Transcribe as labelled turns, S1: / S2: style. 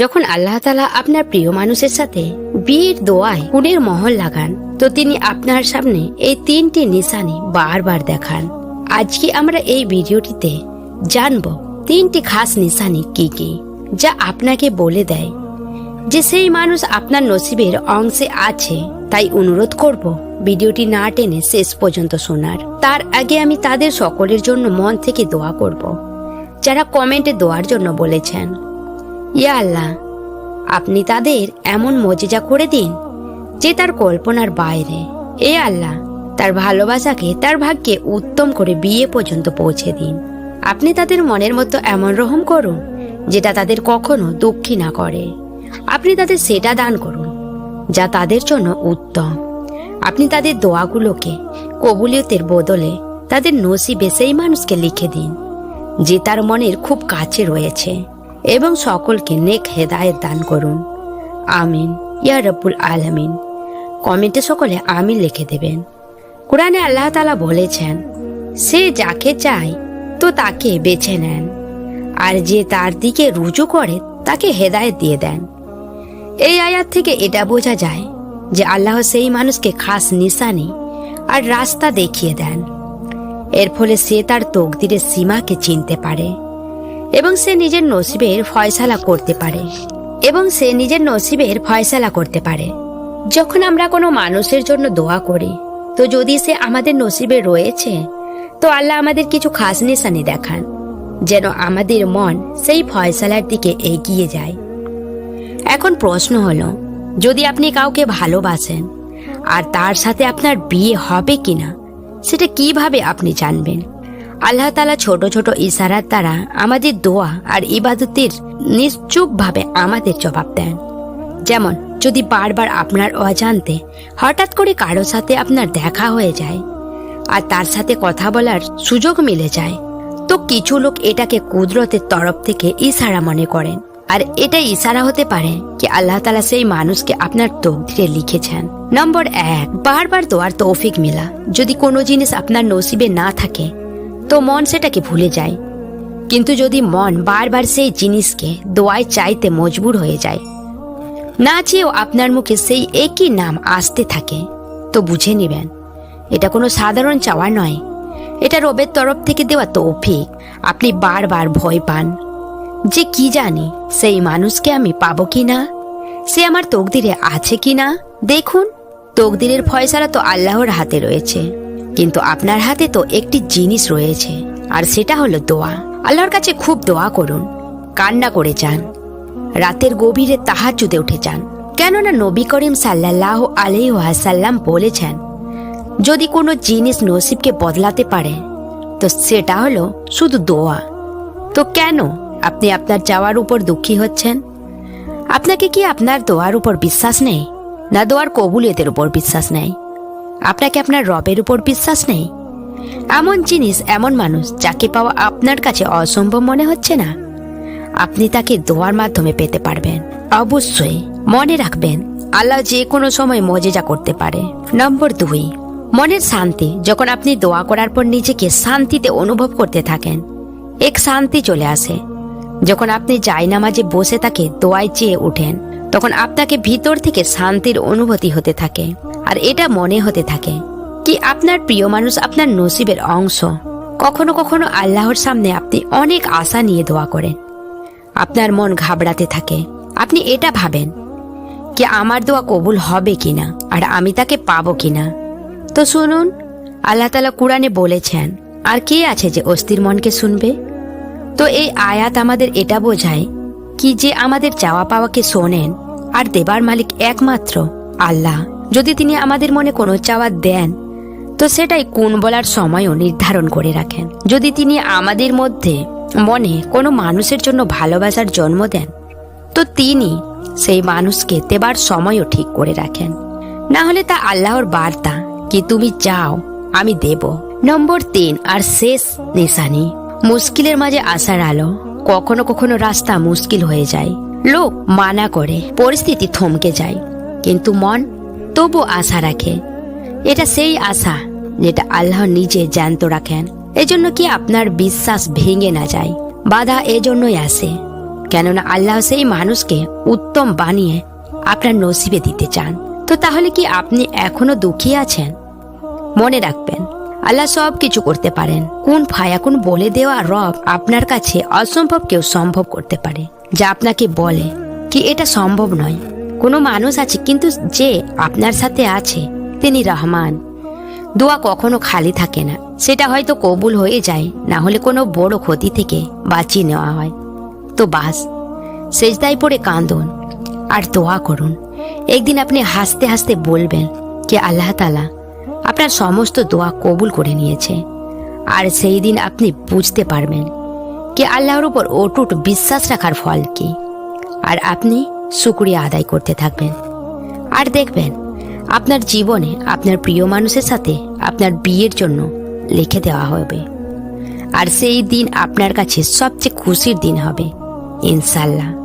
S1: যখন আল্লাহ তালা আপনার প্রিয় মানুষের সাথে বিয়ের দোয়ায় কুড়ের মহল লাগান, তো তিনি আপনার সামনে এই তিনটি নিশানি বারবার দেখান। আজকে আমরা এই ভিডিওটিতে জানব তিনটি খাস নিশানি কি কি, যা আপনাকে বলে দেয় যে সেই মানুষ আপনার নসিবের অংশে আছে। তাই অনুরোধ করব ভিডিওটি না টেনে শেষ পর্যন্ত শোনার। তার আগে আমি তাদের সকলের জন্য মন থেকে দোয়া করব। যারা কমেন্টে দোয়ার জন্য বলেছেন ইয়া আল্লাহ, আপনি তাদের এমন মজেজা করে দিন যে তার কল্পনার বাইরে। এ আল্লাহ, তার ভালোবাসাকে তার ভাগ্যে উত্তম করে বিয়ে পর্যন্ত পৌঁছে দিন। আপনি তাদের মনের মতো এমন রহম করুন যেটা তাদের কখনো দুঃখী না করে। আপনি তাদের সেটা দান করুন যা তাদের জন্য উত্তম। আপনি তাদের দোয়াগুলোকে কবুলিয়তের বদলে তাদের নসিবে সেই মানুষকে লিখে দিন যে তার মনের খুব কাছে রয়েছে। এবং সকলকে নেক হেদায়েত দান করুন। আমিন। ইয়া রব্বুল আলামিন। কমেন্টে সকলে আমিন লিখে দেবেন। কোরআনে আল্লাহ তালা বলেছেন, সে যাকে চায়, তো তাকে বেছে নেন। আর যে তার দিকে রুজু করে, তাকে হেদায়েত দিয়ে দেন। এই আয়াত থেকে এটা বোঝা যায় যে আল্লাহ সেই মানুষকে খাস নিশানি আর রাস্তা দেখিয়ে দেন। এর ফলে সে তার তকদিরের সীমাকে চিনতে পারে। এবং সে নিজের নসিবের ফয়সালা করতে পারে। এবং সে নিজের নসিবের ফয়সালা করতে পারে। যখন আমরা কোনো মানুষের জন্য দোয়া করি, তো যদি সে আমাদের নসিবে রয়েছে, তো আল্লাহ আমাদের কিছু খাস নিশানি দেখান, যেন আমাদের মন সেই ফয়সালার দিকে এগিয়ে যায়। এখন প্রশ্ন হলো, যদি আপনি কাউকে ভালোবাসেন, আর তার সাথে আপনার বিয়ে হবে কিনা, সেটা কীভাবে আপনি জানবেন? আল্লাহ তালা ছোট ছোট ইশারার দ্বারা আমাদের দোয়া আর ইবাদতের নিশ্চুপভাবে আমাদের জবাব দেন। যেমন, যদি বারবার আপনার অজান্তে হঠাৎ করে কারও সাথে আপনার দেখা হয়ে যায় আর তার সাথে কথা বলার সুযোগ মিলে যায়, তো কিছু লোক এটাকে কুদরতের তরফ থেকে ইশারা মনে করেন। আর এটা ইশারা হতে পারে কি আল্লাহ তালা সেই মানুষকে আপনার তকদিরে লিখেছেন। নম্বর এক, বারবার দোয়ার তৌফিক মিলা। যদি কোনো জিনিস আপনার নসিবে না থাকে তো মন সেটাকে ভুলে যায়। কিন্তু যদি মন বারবার সেই জিনিসকে, দোয়ায় চাইতে মজবুর হয়ে যায়, না চেয়েও আপনার মুখে সেই একই নাম আসতে থাকে, তো বুঝে নেবেন, এটা কোনো সাধারণ চাওয়া নয়। এটা রবের তরফ থেকে দেওয়া তৌফিক, আপনি বারবার ভয় পান। যে কি জানি, সেই মানুষকে আমি পাবো কি না সে আমার তকদিরে আছে কি না দেখুন, তকদিরের ফয়সালা তো আল্লাহর হাতে রয়েছে। কিন্তু আপনার হাতে তো একটি জিনিস রয়েছে, আর সেটা হলো দোয়া। আল্লাহর কাছে খুব দোয়া করুন। কান্না করে যান। রাতের গভীরে তাহাজুদে উঠে যান। কেননা নবী করিম সাল্লাহ ওয়াসাল্লাম বলেছেন, যদি কোনো জিনিস নসিবকে বদলাতে পারে, তো সেটা হলো শুধু দোয়া। তো কেন আপনি আপনার যাওয়ার উপর দুঃখী হচ্ছেন? আপনাকে কি আপনার দোয়ার উপর বিশ্বাস নেই? না দোয়ার কবুলিয়তের উপর বিশ্বাস নেই? আপনাকে আপনার রবের উপর বিশ্বাস নেই? এমন জিনিস এমন মানুষ যাকে পাওয়া আপনার কাছে অসম্ভব মনে হচ্ছে না। আপনি তাকে দোয়ার মাধ্যমে পেতে পারবেন। অবশ্যই মনে রাখবেন, আল্লাহ যে কোনো সময় মজেজা করতে পারে। নম্বর দুই, মনের শান্তি। যখন আপনি দোয়া করার পর নিজেকে শান্তিতে অনুভব করতে থাকেন, এক শান্তি চলে আসে। যখন আপনি জায়নামাজে বসে তাকে দোয়ায় চেয়ে ওঠেন তখন আপনাকে ভিতর থেকে শান্তির অনুভূতি হতে থাকে। আর এটা মনে হতে থাকে কি আপনার প্রিয় মানুষ আপনার নসিবের অংশ। কখনো কখনো আল্লাহর সামনে আপনি অনেক আশা নিয়ে দোয়া করেন। আপনার মন ঘাবড়াতে থাকে। আপনি এটা ভাবেন কি আমার দোয়া কবুল হবে কিনা আর আমি তাকে পাবো কিনা। তো শুনুন, আল্লাহ তালা কোরআনে বলেছেন, আর কে আছে যে অস্থির মনকে শুনবে? তো এই আয়াত আমাদের এটা বোঝায় কি যে আমাদের চাওয়া পাওয়াকে শোনেন আর দেবার মালিক একমাত্র আল্লাহ। যদি তিনি আমাদের মনে কোনো চাওয়া দেন, তো সেটাই কোন বলার সময়ও নির্ধারণ করে রাখেন। যদি তিনি আমাদের মধ্যে মনে কোনো মানুষের জন্য ভালোবাসার জন্ম দেন, তো তিনি সেই মানুষকে দেবার সময়ও ঠিক করে রাখেন। না হলে তা আল্লাহর বার্তা কি তুমি চাও আমি দেব। নম্বর তিন, আর শেষ নিশানি। মুশকিলের মাঝে আসার আলো। কখনো কখনো রাস্তা মুশকিল হয়ে যায়। লোক মানা করে, পরিস্থিতি থমকে যায়। কিন্তু মন তবু আশা রাখে। এটা সেই আশা যেটা আল্লাহ নিজে জ্যান্ত রাখেন। এজন্য কি আপনার বিশ্বাস ভেঙে না যায়? বাধা এজন্যই আসে। কেননা আল্লাহ সেই মানুষকে উত্তম বানিয়ে আপনার নসিবে দিতে চান। তো তাহলে কি আপনি এখনও দুঃখী আছেন? মনে রাখবেন আল্লাহ সব কিছু করতে পারেন। কোন ফায়াকুন বলে দেওয়া রব আপনার কাছে অসম্ভব কেউ সম্ভব করতে পারে, যা আপনাকে বলে কি এটা সম্ভব নয়। কোনো মানুষ আছে, কিন্তু যে আপনার সাথে আছে, তিনি রহমান। দোয়া কখনো খালি থাকে না, সেটা হয়তো কবুল হয়ে যায়, না হলে কোনো বড় ক্ষতি থেকে বাঁচিয়ে নেওয়া হয়। তো বাস, সেজদায় পড়ে কাঁদুন আর দোয়া করুন। একদিন আপনি হাসতে হাসতে বলবেন যে আল্লাহ তালা আপনার সমস্ত দোয়া কবুল করে নিয়েছে। আর সেই দিন আপনি বুঝতে পারবেন কি আল্লাহর উপর অটুট বিশ্বাস রাখার ফল কি। আর আপনি শুক্রিয়া আদায় করতে থাকবেন। আর দেখবেন, আপনার জীবনে আপনার প্রিয় মানুষের সাথে আপনার বিয়ের জন্য লিখে দেওয়া হবে। আর সেই দিন আপনার কাছে সবচেয়ে খুশির দিন হবে ইনশাল্লাহ